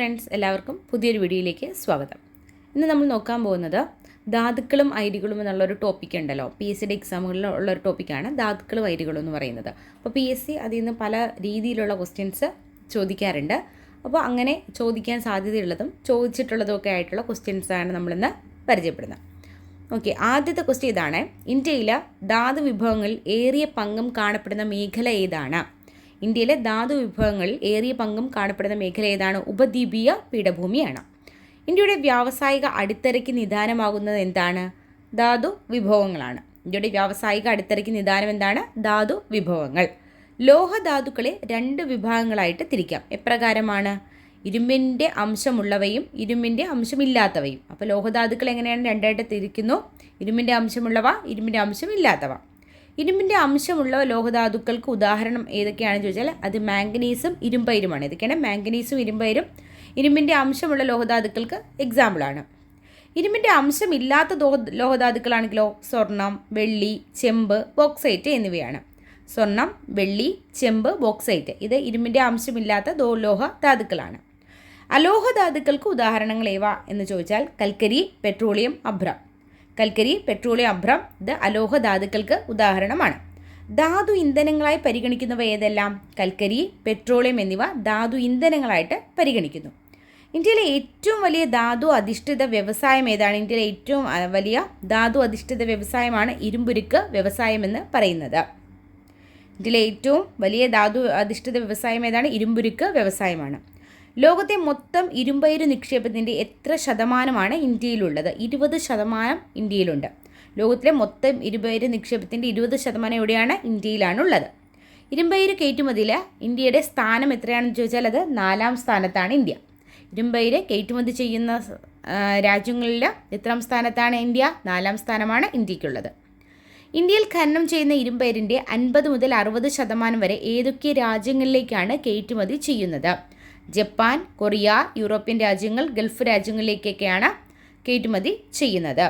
Friends എല്ലാവർക്കും പുതിയൊരു വീഡിയോയിലേക്ക് സ്വാഗതം. ഇന്ന് നമ്മൾ നോക്കാൻ പോകുന്നത് ധാതുക്കളും ഐഡികളും എന്നുള്ളൊരു ടോപ്പിക് ഉണ്ടല്ലോ. പി എസ് സിയുടെ എക്സാമുകളിൽ ഉള്ളൊരു ടോപ്പിക്കാണ് ധാതുക്കളും ഐഡികളും എന്ന് പറയുന്നത്. അപ്പോൾ പി എസ് സി അതിൽ നിന്ന് പല രീതിയിലുള്ള ക്വസ്റ്റ്യൻസ് ചോദിക്കാറുണ്ട്. അപ്പോൾ അങ്ങനെ ചോദിക്കാൻ സാധ്യതയുള്ളതും ചോദിച്ചിട്ടുള്ളതും ഒക്കെ ആയിട്ടുള്ള ക്വസ്റ്റ്യൻസാണ് നമ്മളിന്ന് പരിചയപ്പെടുന്നത്. ഓക്കെ ആദ്യത്തെ ക്വസ്റ്റ്യൻ ഇതാണ്. ഇന്ത്യയിലെ ധാതു വിഭവങ്ങളിൽ ഏറിയ പങ്കും കാണപ്പെടുന്ന മേഖല ഏതാണ്? ഇന്ത്യയിലെ ധാതു വിഭവങ്ങളിൽ ഏറിയ പങ്കും കാണപ്പെടുന്ന മേഖല ഏതാണ്? ഉപദ്വീപീയ പീഠഭൂമിയാണ്. ഇന്ത്യയുടെ വ്യാവസായിക അടിത്തറയ്ക്ക് നിദാനമാകുന്നത് എന്താണ്? ധാതു വിഭവങ്ങളാണ്. ഇന്ത്യയുടെ വ്യാവസായിക അടിത്തറയ്ക്ക് നിദാനം എന്താണ്? ധാതു വിഭവങ്ങൾ. ലോഹധാതുക്കളെ രണ്ട് വിഭാഗങ്ങളായിട്ട് തിരിക്കാം. എപ്രകാരമാണ്? ഇരുമ്പിന്റെ അംശമുള്ളവയും ഇരുമ്പിന്റെ അംശമില്ലാത്തവയും. അപ്പോൾ ലോഹധാതുക്കൾ എങ്ങനെയാണ് രണ്ടായിട്ട് തിരിക്കുന്നു? ഇരുമ്പിന്റെ അംശമുള്ളവ ഇരുമ്പിന്റെ അംശമില്ലാത്തവ. ഇരുമ്പിന്റെ അംശമുള്ള ലോഹധാതുക്കൾക്ക് ഉദാഹരണം ഏതൊക്കെയാണെന്ന് ചോദിച്ചാൽ അത് മാംഗനീസും ഇരുമ്പയിരുമാണ്. ഏതൊക്കെയാണ്? മാംഗനീസും ഇരുമ്പയിരും. ഇരുമ്പിന്റെ അംശമുള്ള ലോഹധാതുക്കൾക്ക് എക്സാമ്പിളാണ് ഇരുമ്പിന്റെ അംശമില്ലാത്ത ലോഹധാതുക്കളാണെങ്കിലോ? സ്വർണം വെള്ളി ചെമ്പ് ബോക്സൈറ്റ് എന്നിവയാണ്. സ്വർണം വെള്ളി ചെമ്പ് ബോക്സൈറ്റ് ഇത് ഇരുമ്പിന്റെ അംശമില്ലാത്ത ദോ ലോഹ ധാതുക്കളാണ് ഉദാഹരണങ്ങൾ ഏവ എന്ന് ചോദിച്ചാൽ കൽക്കരി പെട്രോളിയം അഭ്രം കൽക്കരി പെട്രോളിയം അഭ്രം ഇത് അലോഹ ധാതുക്കൾക്ക് ഉദാഹരണമാണ്. ധാതു ഇന്ധനങ്ങളായി പരിഗണിക്കുന്നവ ഏതെല്ലാം? കൽക്കരി പെട്രോളിയം എന്നിവ ധാതു ഇന്ധനങ്ങളായിട്ട് പരിഗണിക്കുന്നു. ഇന്ത്യയിലെ ഏറ്റവും വലിയ ധാതു അധിഷ്ഠിത വ്യവസായം ഏതാണ്? ഇന്ത്യയിലെ ഏറ്റവും വലിയ ധാതു അധിഷ്ഠിത വ്യവസായമാണ് ഇരുമ്പുരുക്ക് വ്യവസായം എന്ന് പറയുന്നത്. ഇന്ത്യയിലെ ഏറ്റവും വലിയ ധാതു അധിഷ്ഠിത വ്യവസായം ഏതാണ്? ഇരുമ്പുരുക്ക് വ്യവസായമാണ്. ലോകത്തെ മൊത്തം ഇരുമ്പയിര് നിക്ഷേപത്തിന്റെ എത്ര ശതമാനമാണ് ഇന്ത്യയിലുള്ളത്? ഇരുപത് ശതമാനം ഇന്ത്യയിലുണ്ട്. ലോകത്തിലെ മൊത്തം ഇരുമ്പയിര് നിക്ഷേപത്തിന്റെ ഇരുപത് ശതമാനം എവിടെയാണ്? ഇന്ത്യയിലാണുള്ളത്. ഇരുമ്പയിര് കയറ്റുമതിയിൽ ഇന്ത്യയുടെ സ്ഥാനം എത്രയാണെന്ന് ചോദിച്ചാൽ അത് നാലാം സ്ഥാനത്താണ് ഇന്ത്യ. ഇരുമ്പയിര് കയറ്റുമതി ചെയ്യുന്ന രാജ്യങ്ങളിൽ എത്രാം സ്ഥാനത്താണ് ഇന്ത്യ? നാലാം സ്ഥാനമാണ് ഇന്ത്യക്കുള്ളത്. ഇന്ത്യയിൽ ഖനനം ചെയ്യുന്ന ഇരുമ്പയിരിന്റെ അൻപത് മുതൽ അറുപത് ശതമാനം വരെ ഏതൊക്കെ രാജ്യങ്ങളിലേക്കാണ് കയറ്റുമതി ചെയ്യുന്നത്? ജപ്പാൻ കൊറിയ യൂറോപ്യൻ രാജ്യങ്ങൾ ഗൾഫ് രാജ്യങ്ങളിലേക്കൊക്കെയാണ് കയറ്റുമതി ചെയ്യുന്നത്.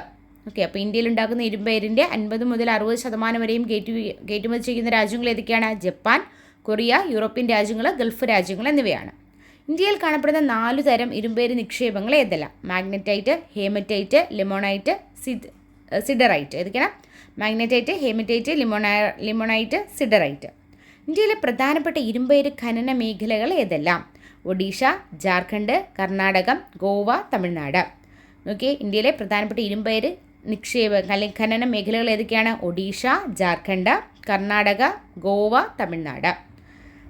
ഓക്കെ അപ്പോൾ ഇന്ത്യയിൽ ഉണ്ടാകുന്ന ഇരുമ്പയിരിന്റെ അൻപത് മുതൽ അറുപത് ശതമാനം വരെയും കയറ്റു കയറ്റുമതി ചെയ്യുന്ന രാജ്യങ്ങൾ ഏതൊക്കെയാണ്? ജപ്പാൻ കൊറിയ യൂറോപ്യൻ രാജ്യങ്ങൾ ഗൾഫ് രാജ്യങ്ങൾ എന്നിവയാണ്. ഇന്ത്യയിൽ കാണപ്പെടുന്ന നാല് തരം ഇരുമ്പേര് നിക്ഷേപങ്ങൾ ഏതെല്ലാം? മാഗ്നറ്റൈറ്റ് ഹേമറ്റൈറ്റ് ലിമോണൈറ്റ് സിഡ് സിഡറൈറ്റ്. ഏതൊക്കെയാണ്? മാഗ്നറ്റൈറ്റ് ഹേമറ്റൈറ്റ് ലിമോണൈ ലിമോണൈറ്റ് സിഡറൈറ്റ്. ഇന്ത്യയിലെ പ്രധാനപ്പെട്ട ഇരുമ്പേര് ഖനന മേഖലകൾ ഏതെല്ലാം? ഒഡീഷ ജാർഖണ്ഡ് കർണാടകം ഗോവ തമിഴ്നാട്. നോക്കിയേ ഇന്ത്യയിലെ പ്രധാനപ്പെട്ട ഇരുമ്പേര് നിക്ഷേപ അല്ലെങ്കിൽ ഖനന മേഖലകൾ ഏതൊക്കെയാണ്? ഒഡീഷ ജാർഖണ്ഡ് കർണാടക ഗോവ തമിഴ്നാട്.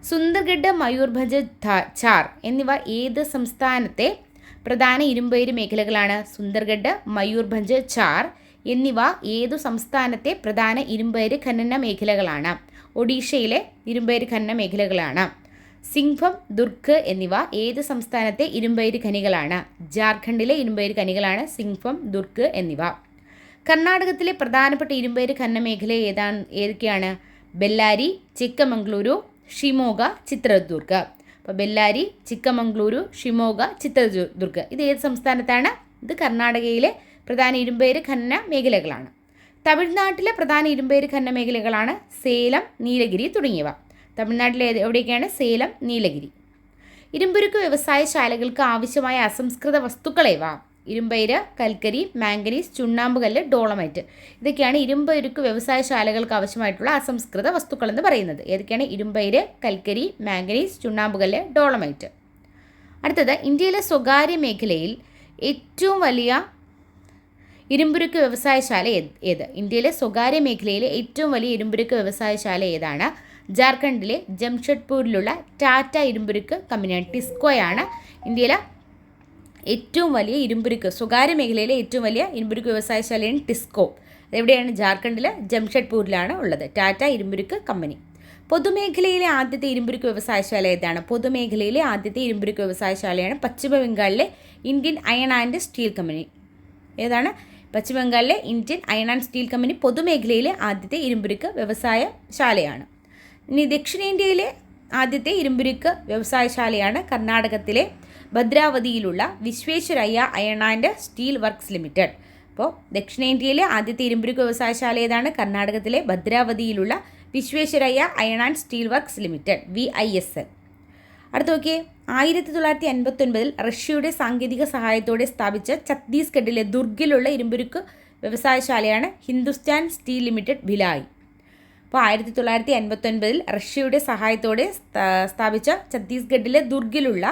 സുന്ദർഗഡ് മയൂർഭഞ്ച് ധ- ചാർ എന്നിവ ഏത് സംസ്ഥാനത്തെ പ്രധാന ഇരുമ്പയിര് മേഖലകളാണ്? സുന്ദർഗഡ് മയൂർഭഞ്ച് ചാർ എന്നിവ ഏതു സംസ്ഥാനത്തെ പ്രധാന ഇരുമ്പയിര് ഖനന മേഖലകളാണ്? ഒഡീഷയിലെ ഇരുമ്പയിര് ഖനന മേഖലകളാണ്. സിംഘം ദുർഗ് എന്നിവ ഏത് സംസ്ഥാനത്തെ ഇരുമ്പയിര് ഖനികളാണ്? ജാർഖണ്ഡിലെ ഇരുമ്പയിര് ഖനികളാണ് സിംഘം ദുർഗ് എന്നിവ. കർണാടകത്തിലെ പ്രധാനപ്പെട്ട ഇരുമ്പയിര് ഖനന മേഖല ഏതാണ് ഏതൊക്കെയാണ്? ബെല്ലാരി ചിക്കമംഗ്ലൂരു ഷിമോഗ ചിത്രദുർഗ്. അപ്പോൾ ബെല്ലാരി ചിക്കമംഗ്ലൂരു ഷിമോഗ ചിത്രദുർഗ്. ഇത് ഏത് സംസ്ഥാനത്താണ്? ഇത് കർണാടകയിലെ പ്രധാന ഇരുമ്പയിര് ഖനന മേഖലകളാണ്. തമിഴ്നാട്ടിലെ പ്രധാന ഇരുമ്പയിര് ഖനന മേഖലകളാണ് സേലം നീലഗിരി തുടങ്ങിയവ. തമിഴ്നാട്ടിലെ എവിടെയൊക്കെയാണ്? സേലം നീലഗിരി. ഇരുമ്പുരുക്ക് വ്യവസായശാലകൾക്ക് ആവശ്യമായ അസംസ്കൃത വസ്തുക്കളേവ ഇരുമ്പയിര് കൽക്കരി മാംഗനീസ് ചുണ്ണാമ്പുകല്ല് ഡോളമൈറ്റ്. ഇതൊക്കെയാണ് ഇരുമ്പയിരുക്ക് വ്യവസായശാലകൾക്ക് ആവശ്യമായിട്ടുള്ള അസംസ്കൃത വസ്തുക്കൾ എന്ന് പറയുന്നത്. ഏതൊക്കെയാണ്? ഇരുമ്പയിര് കൽക്കരി മാംഗനീസ് ചുണ്ണാമ്പുകല്ല് ഡോളമൈറ്റ്. അടുത്തത് ഇന്ത്യയിലെ സ്വകാര്യ മേഖലയിൽ ഏറ്റവും വലിയ ഇരുമ്പുരുക്ക് വ്യവസായശാല ഏത് ഇന്ത്യയിലെ സ്വകാര്യ മേഖലയിലെ ഏറ്റവും വലിയ ഇരുമ്പുരുക്ക് വ്യവസായശാല ഏതാണ്? ജാർഖണ്ഡിലെ ജംഷഡ്പൂരിലുള്ള ടാറ്റ ഇരുമ്പുരുക്ക് കമ്പനിയാണ് ടിസ്കോയാണ് ഇന്ത്യയിലെ ഏറ്റവും വലിയ ഇരുമ്പുരുക്ക് സ്വകാര്യ മേഖലയിലെ ഏറ്റവും വലിയ ഇരുമ്പുരുക്ക് വ്യവസായശാലയാണ് ടിസ്കോ. എവിടെയാണ് ജാർഖണ്ഡിലെ ജംഷഡ്പൂരിലാണ് ഉള്ളത്. ടാറ്റ ഇരുമ്പുരുക്ക് കമ്പനി. പൊതുമേഖലയിലെ ആദ്യത്തെ ഇരുമ്പുരുക്ക് വ്യവസായശാല ഏതാണ്? പൊതുമേഖലയിലെ ആദ്യത്തെ ഇരുമ്പുരുക്ക് വ്യവസായശാലയാണ് പശ്ചിമ ബംഗാളിലെ Indian iron and steel company. ഏതാണ്? പശ്ചിമ ബംഗാളിലെ Indian iron and steel company പൊതുമേഖലയിലെ ആദ്യത്തെ ഇരുമ്പുരുക്ക് വ്യവസായശാലയാണ്. ഇനി ദക്ഷിണേന്ത്യയിലെ ആദ്യത്തെ ഇരുമ്പുരുക്ക് വ്യവസായശാലയാണ് കർണാടകത്തിലെ ഭദ്രാവതിയിലുള്ള Visvesvaraya iron and steel works limited. അപ്പോൾ ദക്ഷിണേന്ത്യയിലെ ആദ്യത്തെ ഇരുമ്പുരുക്ക് വ്യവസായശാല ഏതാണ്? കർണാടകത്തിലെ ഭദ്രാവതിയിലുള്ള Visvesvaraya iron and steel works limited V I S L അടുത്ത നോക്കിയേ ആയിരത്തി തൊള്ളായിരത്തി അൻപത്തൊൻപതിൽ റഷ്യയുടെ സാങ്കേതിക സഹായത്തോടെ സ്ഥാപിച്ച ഛത്തീസ്ഗഡിലെ ദുർഗിലുള്ള ഇരുമ്പുരുക്ക് വ്യവസായശാലയാണ് ഹിന്ദുസ്ഥാൻ സ്റ്റീൽ ലിമിറ്റഡ് ഭിലായ്. അപ്പോൾ ആയിരത്തി തൊള്ളായിരത്തി എൺപത്തൊൻപതിൽ റഷ്യയുടെ സഹായത്തോടെ സ്ഥാപിച്ച ഛത്തീസ്ഗഡിലെ ദുർഗിലുള്ള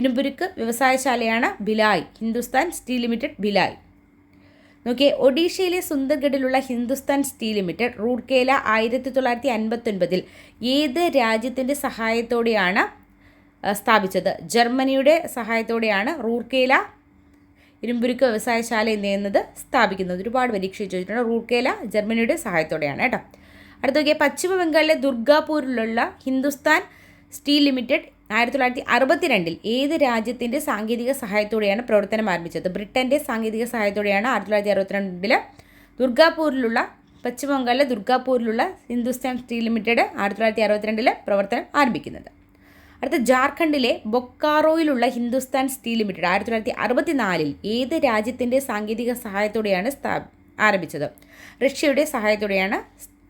ഇരുമ്പുരുക്ക് വ്യവസായശാലയാണ് ഭിലായ് ഹിന്ദുസ്ഥാൻ സ്റ്റീൽ ലിമിറ്റഡ് ഭിലായ്. നോക്കിയേ ഒഡീഷയിലെ സുന്ദർഗഡിലുള്ള ഹിന്ദുസ്ഥാൻ സ്റ്റീൽ ലിമിറ്റഡ് റൂർക്കേല ആയിരത്തി തൊള്ളായിരത്തി അൻപത്തൊൻപതിൽ ഏത് രാജ്യത്തിന്റെ സഹായത്തോടെയാണ് സ്ഥാപിച്ചത്? ജർമ്മനിയുടെ സഹായത്തോടെയാണ് റൂർക്കേല ഇരുമ്പുരുക്ക് വ്യവസായശാല എന്നത് സ്ഥാപിക്കുന്നത്. ഒരുപാട് പരീക്ഷ ചോദിച്ചിട്ടുണ്ട് റൂർക്കേല ജർമ്മനിയുടെ സഹായത്തോടെയാണ് കേട്ടോ. അടുത്ത നോക്കിയാൽ പശ്ചിമ ബംഗാളിലെ ദുർഗാപൂരിലുള്ള ഹിന്ദുസ്ഥാൻ സ്റ്റീൽ ലിമിറ്റഡ് ആയിരത്തി തൊള്ളായിരത്തി അറുപത്തിരണ്ടിൽ ഏത് രാജ്യത്തിന്റെ സാങ്കേതിക സഹായത്തോടെയാണ് പ്രവർത്തനം ആരംഭിച്ചത്? ബ്രിട്ടന്റെ സാങ്കേതിക സഹായത്തോടെയാണ് ആയിരത്തി തൊള്ളായിരത്തി അറുപത്തിരണ്ടിൽ ദുർഗാപൂരിലുള്ള പശ്ചിമ ബംഗാളിലെ ദുർഗാപൂരിലുള്ള ഹിന്ദുസ്ഥാൻ സ്റ്റീൽ ലിമിറ്റഡ് ആയിരത്തി തൊള്ളായിരത്തി അറുപത്തിരണ്ടിൽ പ്രവർത്തനം ആരംഭിക്കുന്നത്. അടുത്ത ജാർഖണ്ഡിലെ ബൊക്കാറോയിലുള്ള ഹിന്ദുസ്ഥാൻ സ്റ്റീൽ ലിമിറ്റഡ് ആയിരത്തി തൊള്ളായിരത്തി അറുപത്തിനാലിൽ ഏത് രാജ്യത്തിന്റെ സാങ്കേതിക സഹായത്തോടെയാണ് സ്ഥാ ആരംഭിച്ചത്? റഷ്യയുടെ സഹായത്തോടെയാണ്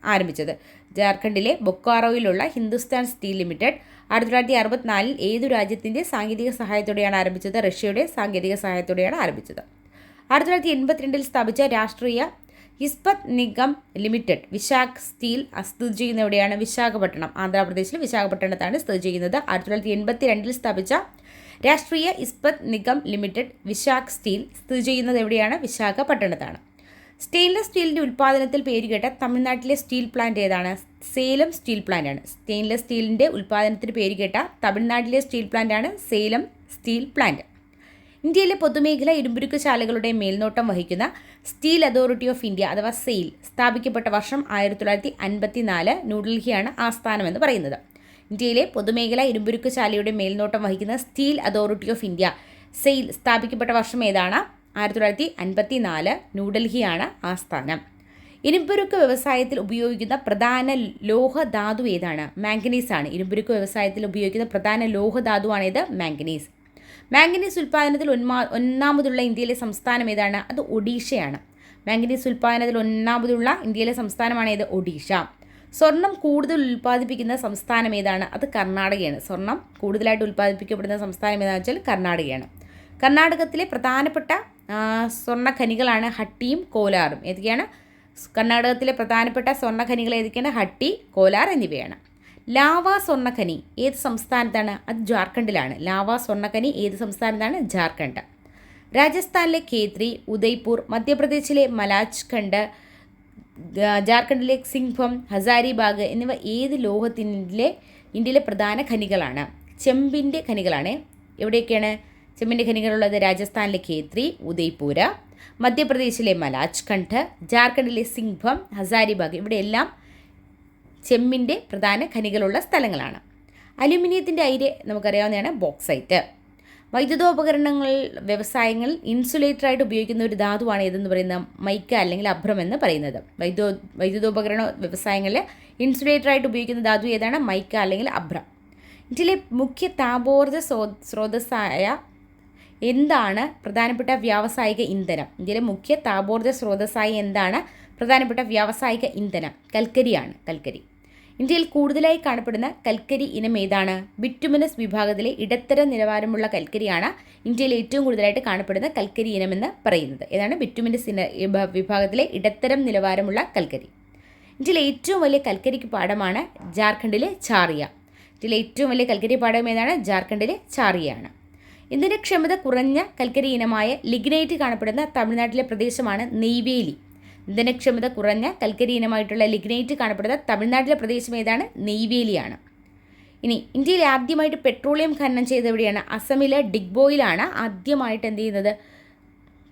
ആരംഭിച്ചത്. ജാർഖണ്ഡിലെ ബൊക്കാറോയിലുള്ള ഹിന്ദുസ്ഥാൻ സ്റ്റീൽ ലിമിറ്റഡ് ആയിരത്തി തൊള്ളായിരത്തി അറുപത്തിനാലിൽ ഏതു രാജ്യത്തിന്റെ സാങ്കേതിക സഹായത്തോടെയാണ് ആരംഭിച്ചത്? റഷ്യയുടെ സാങ്കേതിക സഹായത്തോടെയാണ് ആരംഭിച്ചത്. ആയിരത്തി തൊള്ളായിരത്തി എൺപത്തിരണ്ടിൽ സ്ഥാപിച്ച രാഷ്ട്രീയ ഇസ്പത് നിഗം ലിമിറ്റഡ് വിശാഖ് സ്റ്റീൽ സ്ഥിതി ചെയ്യുന്ന എവിടെയാണ്? വിശാഖപട്ടണം. ആന്ധ്രാപ്രദേശിൽ വിശാഖപട്ടണത്താണ് സ്ഥിതി ചെയ്യുന്നത്. ആയിരത്തി തൊള്ളായിരത്തി എൺപത്തി രണ്ടിൽ സ്ഥാപിച്ച രാഷ്ട്രീയ ഇസ്പത് നിഗം ലിമിറ്റഡ് വിശാഖ് സ്റ്റീൽ സ്ഥിതി ചെയ്യുന്നത് എവിടെയാണ്? വിശാഖപട്ടണത്താണ്. സ്റ്റെയിൻലെസ് സ്റ്റീലിന്റെ ഉൽപ്പാദനത്തിൽ പേരുകേട്ട തമിഴ്നാട്ടിലെ സ്റ്റീൽ പ്ലാന്റ് ഏതാണ്? സേലം സ്റ്റീൽ പ്ലാന്റ് ആണ്. സ്റ്റെയിൻലെസ് സ്റ്റീലിന്റെ ഉൽപ്പാദനത്തിന് പേരുകേട്ട തമിഴ്നാട്ടിലെ സ്റ്റീൽ പ്ലാന്റ് ആണ് സേലം സ്റ്റീൽ പ്ലാന്റ്. ഇന്ത്യയിലെ പൊതുമേഖല ഇരുമ്പുരുക്കുശാലകളുടെ മേൽനോട്ടം വഹിക്കുന്ന സ്റ്റീൽ അതോറിറ്റി ഓഫ് ഇന്ത്യ അഥവാ സെയിൽ സ്ഥാപിക്കപ്പെട്ട വർഷം ആയിരത്തി തൊള്ളായിരത്തി അൻപത്തി നാല് ന്യൂഡൽഹിയാണ് ആസ്ഥാനമെന്ന് പറയുന്നത്. ഇന്ത്യയിലെ പൊതുമേഖല ഇരുമ്പുരുക്കുശാലയുടെ മേൽനോട്ടം വഹിക്കുന്ന steel authority of India SAIL സ്ഥാപിക്കപ്പെട്ട വർഷം ഏതാണ്? ആയിരത്തി തൊള്ളായിരത്തി അൻപത്തി നാല് ന്യൂഡൽഹിയാണ് ആസ്ഥാനം ഇരുമ്പുരുക്ക് വ്യവസായത്തിൽ ഉപയോഗിക്കുന്ന പ്രധാന ലോഹധാതു ഏതാണ്? മാംഗനീസ് ആണ്. ഇരുമ്പുരുക്ക് വ്യവസായത്തിൽ ഉപയോഗിക്കുന്ന പ്രധാന ലോഹധാതുവാണേത് മാംഗനീസ്. മാംഗനീസ് ഉൽപ്പാദനത്തിൽ ഒന്മാ ഒന്നാമതുള്ള ഇന്ത്യയിലെ സംസ്ഥാനം ഏതാണ്? അത് ഒഡീഷയാണ്. മാംഗനീസ് ഉൽപ്പാദനത്തിൽ ഒന്നാമതുള്ള ഇന്ത്യയിലെ സംസ്ഥാനമാണ് ഏത്? ഒഡീഷ. സ്വർണം കൂടുതൽ ഉൽപ്പാദിപ്പിക്കുന്ന സംസ്ഥാനം ഏതാണ്? അത് കർണാടകയാണ്. സ്വർണം കൂടുതലായിട്ട് ഉൽപ്പാദിപ്പിക്കപ്പെടുന്ന സംസ്ഥാനം ഏതാണെന്ന് വെച്ചാൽ കർണാടകയാണ്. കർണാടകത്തിലെ പ്രധാനപ്പെട്ട സ്വർണ ഖനികളാണ് ഹട്ടിയും കോലാറും. ഏതൊക്കെയാണ്? കർണാടകത്തിലെ പ്രധാനപ്പെട്ട സ്വർണ ഖനികൾ ഏതൊക്കെയാണ്? ഹട്ടി കോലാർ എന്നിവയാണ്. ലാവ സ്വർണഖനി ഏത് സംസ്ഥാനത്താണ്? അത് ജാർഖണ്ഡിലാണ്. ലാവ സ്വർണഖനി ഏത് സംസ്ഥാനത്താണ്? ജാർഖണ്ഡ്. രാജസ്ഥാനിലെ ഖേത്രി ഉദയ്പൂർ മധ്യപ്രദേശിലെ മലാജ്ഖണ്ഡ് ജാർഖണ്ഡിലെ സിംഗ്ഭം ഹസാരിബാഗ് എന്നിവ ഏത് ലോഹത്തിന്റെ ഇന്ത്യയിലെ പ്രധാന ഖനികളാണ്? ചെമ്പിന്റെ ഖനികളാണ്. എവിടെയൊക്കെയാണ്? ചെമ്മിന്റെ ഖനികളുള്ളത് രാജസ്ഥാനിലെ ഖേത്രി ഉദയ്പൂര മധ്യപ്രദേശിലെ മലാജ് ഖണ്ഡ് ജാർഖണ്ഡിലെ സിംഗ്ഭം ഹസാരിബാഗ് ഇവിടെയെല്ലാം ചെമ്മിന്റെ പ്രധാന ഖനികളുള്ള സ്ഥലങ്ങളാണ്. അലുമിനിയത്തിന്റെ അയിര് നമുക്കറിയാവുന്നതാണ് ബോക്സൈറ്റ്. വൈദ്യുതോപകരണങ്ങൾ വ്യവസായങ്ങൾ ഇൻസുലേറ്ററായിട്ട് ഉപയോഗിക്കുന്ന ഒരു ധാതുവാണ് ഏതെന്ന് പറയുന്ന മൈക്ക അല്ലെങ്കിൽ അഭ്രം എന്ന് പറയുന്നത്. വൈദ്യുത വൈദ്യുതോപകരണ വ്യവസായങ്ങളിൽ ഇൻസുലേറ്ററായിട്ട് ഉപയോഗിക്കുന്ന ധാതു ഏതാണ്? മൈക്ക അല്ലെങ്കിൽ അഭ്രം. ഇതിലെ മുഖ്യ താപോർജ സ്രോതസ്സായ എന്താണ് പ്രധാനപ്പെട്ട വ്യാവസായിക ഇന്ധനം? ഇന്ത്യയിലെ മുഖ്യ താപോർജ സ്രോതസ്സായി എന്താണ് പ്രധാനപ്പെട്ട വ്യാവസായിക ഇന്ധനം? കൽക്കരിയാണ് കൽക്കരി. ഇന്ത്യയിൽ കൂടുതലായി കാണപ്പെടുന്ന കൽക്കരി ഇനം ഏതാണ്? ബിറ്റുമിനസ് വിഭാഗത്തിലെ ഇടത്തരം നിലവാരമുള്ള കൽക്കരിയാണ് ഇന്ത്യയിൽ ഏറ്റവും കൂടുതലായിട്ട് കാണപ്പെടുന്ന കൽക്കരി ഇനമെന്ന് പറയുന്നത്. ഏതാണ്? ബിറ്റുമിനസ് ഇന വിഭാഗത്തിലെ ഇടത്തരം നിലവാരമുള്ള കൽക്കരി. ഇന്ത്യയിലെ ഏറ്റവും വലിയ കൽക്കരിക്ക് പാടമാണ് ജാർഖണ്ഡിലെ ചാറിയ. ഇന്ത്യയിലെ ഏറ്റവും വലിയ കൽക്കരി പാടം ഏതാണ്? ജാർഖണ്ഡിലെ ചാറിയാണ് ഇന്ധനക്ഷമത കുറഞ്ഞ കൽക്കരി ഇനമായ ലിഗ്നൈറ്റ് കാണപ്പെടുന്ന തമിഴ്നാട്ടിലെ പ്രദേശമാണ് നെയ്വേലി. ഇന്ധനക്ഷമത കുറഞ്ഞ കൽക്കരി ഇനമായിട്ടുള്ള ലിഗ്നൈറ്റ് കാണപ്പെടുന്ന തമിഴ്നാട്ടിലെ പ്രദേശം ഏതാണ്? നെയ്വേലിയാണ്. ഇനി ഇന്ത്യയിൽ ആദ്യമായിട്ട് പെട്രോളിയം ഖനനം ചെയ്ത എവിടെയാണ് അസമിലെ ഡിഗ്ബോയിലാണ് ആദ്യമായിട്ട് എന്ത് ചെയ്യുന്നത്?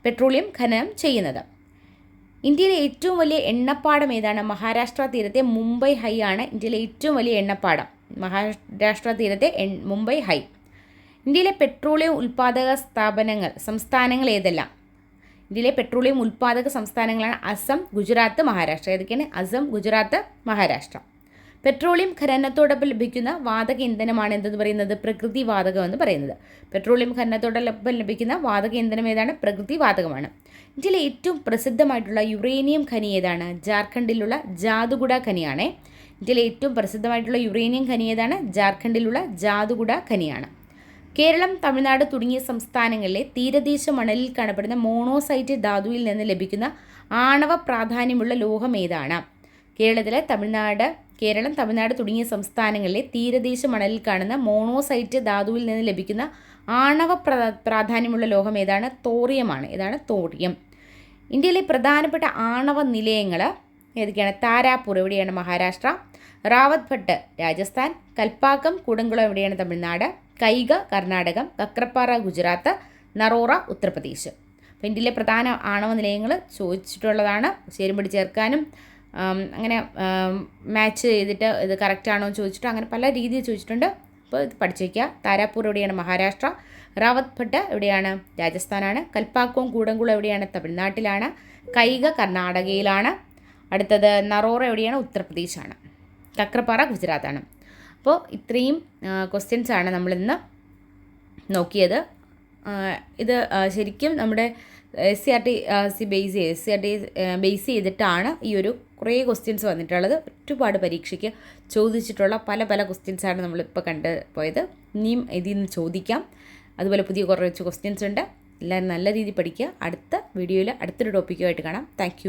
പെട്രോളിയം ഖനനം ചെയ്യുന്നത്. ഇന്ത്യയിലെ ഏറ്റവും വലിയ എണ്ണപ്പാടം ഏതാണ്? മഹാരാഷ്ട്ര തീരത്തെ മുംബൈ ഹൈ ആണ് ഇന്ത്യയിലെ ഏറ്റവും വലിയ എണ്ണപ്പാടം. മഹാരാഷ്ട്ര തീരത്തെ മുംബൈ ഹൈ. ഇന്ത്യയിലെ പെട്രോളിയം ഉൽപ്പാദക സ്ഥാപനങ്ങൾ സംസ്ഥാനങ്ങൾ ഏതെല്ലാം? ഇന്ത്യയിലെ പെട്രോളിയം ഉൽപ്പാദക സംസ്ഥാനങ്ങളാണ് അസം ഗുജറാത്ത് മഹാരാഷ്ട്ര. ഏതൊക്കെയാണ്? അസം ഗുജറാത്ത് മഹാരാഷ്ട്ര. പെട്രോളിയം ഖനനത്തോടൊപ്പം ലഭിക്കുന്ന വാതക ഇന്ധനമാണ് എന്തെന്ന് പറയുന്നത്? പ്രകൃതി വാതകം എന്ന് പറയുന്നത്. പെട്രോളിയം ഖനനത്തോടൊപ്പം ലഭിക്കുന്ന വാതക ഇന്ധനം ഏതാണ്? പ്രകൃതി വാതകമാണ്. ഇന്ത്യയിലെ ഏറ്റവും പ്രസിദ്ധമായിട്ടുള്ള യുറേനിയം ഖനി ഏതാണ്? ജാർഖണ്ഡിലുള്ള ജാദുഗുഡ ഖനിയാണ്. ഇന്ത്യയിലെ ഏറ്റവും പ്രസിദ്ധമായിട്ടുള്ള യുറേനിയം ഖനി ഏതാണ്? ജാർഖണ്ഡിലുള്ള ജാദുഗുഡ ഖനിയാണ്. കേരളം തമിഴ്നാട് തുടങ്ങിയ സംസ്ഥാനങ്ങളിലെ തീരദേശ മണലിൽ കാണപ്പെടുന്ന മോണോസൈറ്റ് ധാതുവിൽ നിന്ന് ലഭിക്കുന്ന ആണവ പ്രാധാന്യമുള്ള ലോഹം ഏതാണ്? കേരളത്തിലെ തമിഴ്നാട് കേരളം തമിഴ്നാട് തുടങ്ങിയ സംസ്ഥാനങ്ങളിലെ തീരദേശ മണലിൽ കാണുന്ന മോണോസൈറ്റ് ധാതുവിൽ നിന്ന് ലഭിക്കുന്ന ആണവ പ്രാധാന്യമുള്ള ലോഹം ഏതാണ്? തോറിയമാണ്. ഏതാണ്? തോറിയം. ഇന്ത്യയിലെ പ്രധാനപ്പെട്ട ആണവ നിലയങ്ങൾ ഏതൊക്കെയാണ്? താരാപൂർ എവിടെയാണ്? മഹാരാഷ്ട്ര. റാവത്ഭട്ട് രാജസ്ഥാൻ. കൽപ്പാക്കം കൂടംകുളം എവിടെയാണ്? തമിഴ്നാട്. കൈഗ കർണാടകം കക്രപ്പാറ ഗുജറാത്ത് നറോറ ഉത്തർപ്രദേശ്. അപ്പോൾ ഇന്ത്യയിലെ പ്രധാന ആണവ നിലയങ്ങൾ ചോദിച്ചിട്ടുള്ളതാണ്. ചേരുമ്പടി ചേർക്കാനും അങ്ങനെ മാച്ച് ചെയ്തിട്ട് ഇത് കറക്റ്റാണോ എന്ന് ചോദിച്ചിട്ട് അങ്ങനെ പല രീതിയിൽ ചോദിച്ചിട്ടുണ്ട്. അപ്പോൾ ഇത് പഠിച്ചു വയ്ക്കുക താരാപൂർ എവിടെയാണ്? മഹാരാഷ്ട്ര. റാവത്ത് ഭട്ട് എവിടെയാണ്? രാജസ്ഥാനാണ്. കൽപ്പാക്കവും കൂടംകുളം എവിടെയാണ്? തമിഴ്നാട്ടിലാണ്. കൈക കർണാടകയിലാണ്. അടുത്തത് നറോറ എവിടെയാണ്? ഉത്തർപ്രദേശാണ്. കക്രപ്പാറ ഗുജറാത്താണ്. അപ്പോൾ ഇത്രയും ക്വസ്റ്റ്യൻസ് ആണ് നമ്മളിന്ന് നോക്കിയത്. ഇത് ശരിക്കും നമ്മുടെ S C R T C base ചെയ്ത് S C R T base ചെയ്തിട്ടാണ് ഈ ഒരു കുറേ ക്വസ്റ്റ്യൻസ് വന്നിട്ടുള്ളത്. ഒരുപാട് പരീക്ഷയ്ക്ക് ചോദിച്ചിട്ടുള്ള പല പല ക്വസ്റ്റ്യൻസാണ് നമ്മളിപ്പോൾ കണ്ട് പോയത്. ഇനിയും ഇതിൽ നിന്ന് ചോദിക്കാം. അതുപോലെ പുതിയ കുറച്ച് ക്വസ്റ്റ്യൻസ് ഉണ്ട്. എല്ലാവരും നല്ല രീതിയിൽ പഠിക്കുക. അടുത്ത വീഡിയോയിൽ അടുത്തൊരു ടോപ്പിക്കുമായിട്ട് കാണാം. താങ്ക്